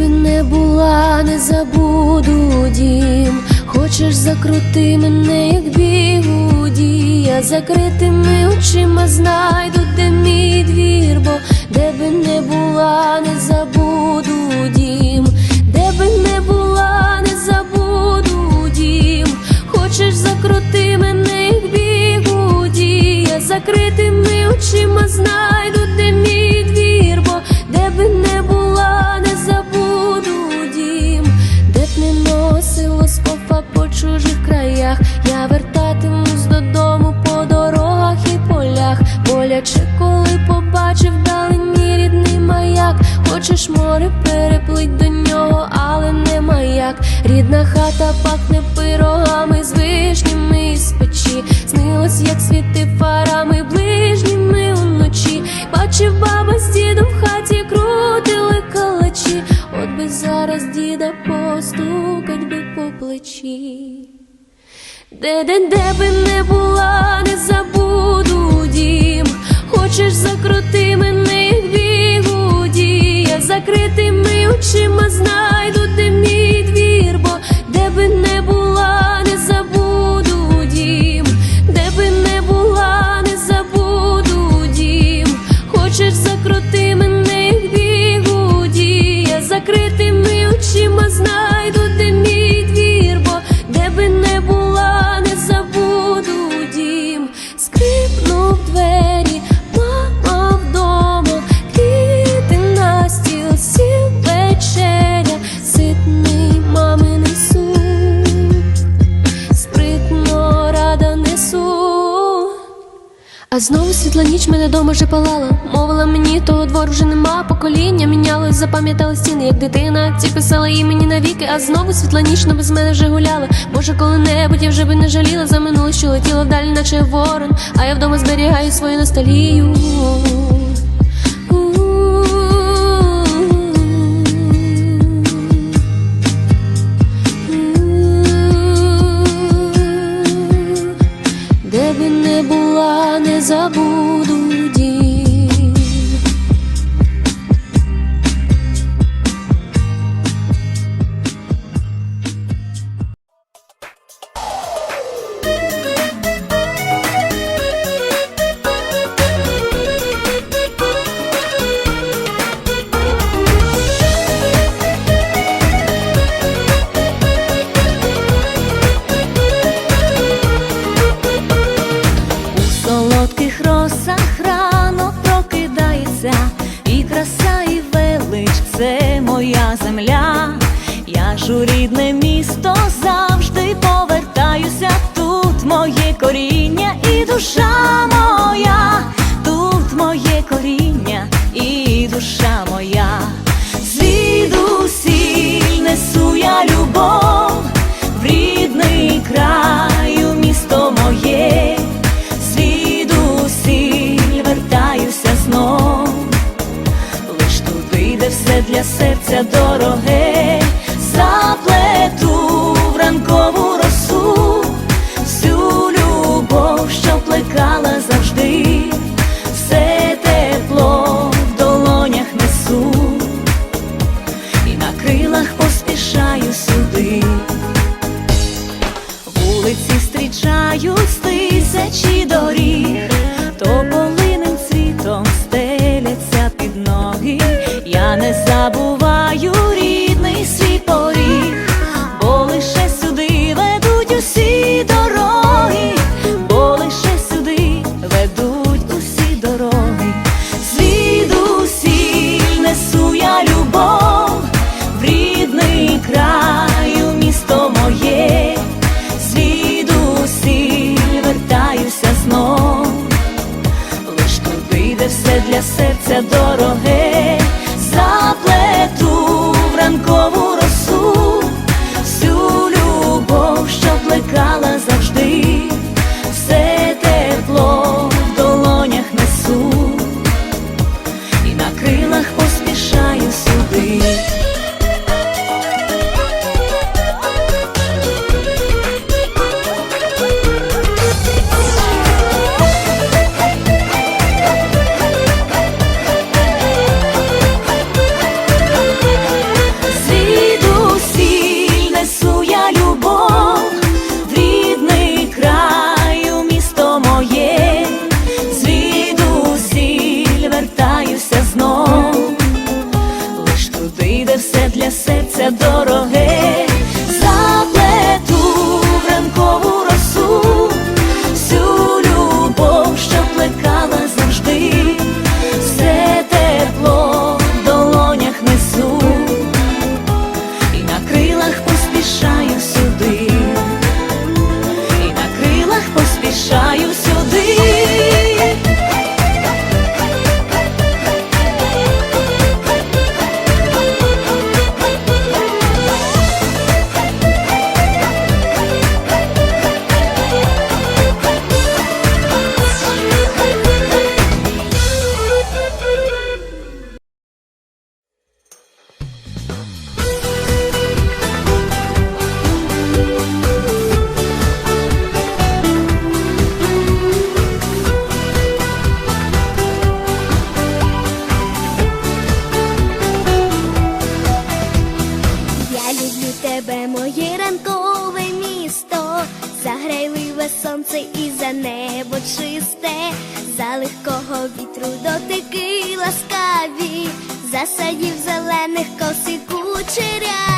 би не була, не забуду дім. Хочеш закрути мене, як бігуді, я закритими очима знайду, де мій двір, бо де би не була, не забуду дім, де би не була, не забуду дім. Хочеш закрути мене, як бігуді, я закритими очима знайду, хочеш море переплить до нього, але не маяк. Рідна хата пахне пирогами з вишнями з печі. Снилось, як світи фарами ближніми уночі. Бачив баба з дідом в хаті крутили калачі. От би зараз діда постукать би по плечі. Де де де би не була, не забуду дім. Хочеш закрути мене, як закритими очима знайду, А знову світла ніч мене дома вже палала. Мовила мені, того двору вже нема. Покоління мінялось, запам'ятала стіни, як дитина. Ці писала імені навіки, а знову світла ніч ну, без мене вже гуляла. Може, коли-небудь я вже би не жаліла за минуле, що летіло вдалі, наче ворон. А я вдома зберігаю свою ностальгію. Солодких росах рано прокидається, і краса, і велич це моя земля. Я ж у рідне місто завжди повертаюся. Тут моє коріння і душа моя, тут моє коріння Te adoro, hey. Серця дороге, сонце і за небо чисте, за легкого вітру дотики ласкаві, засадів зелених косику кучеря.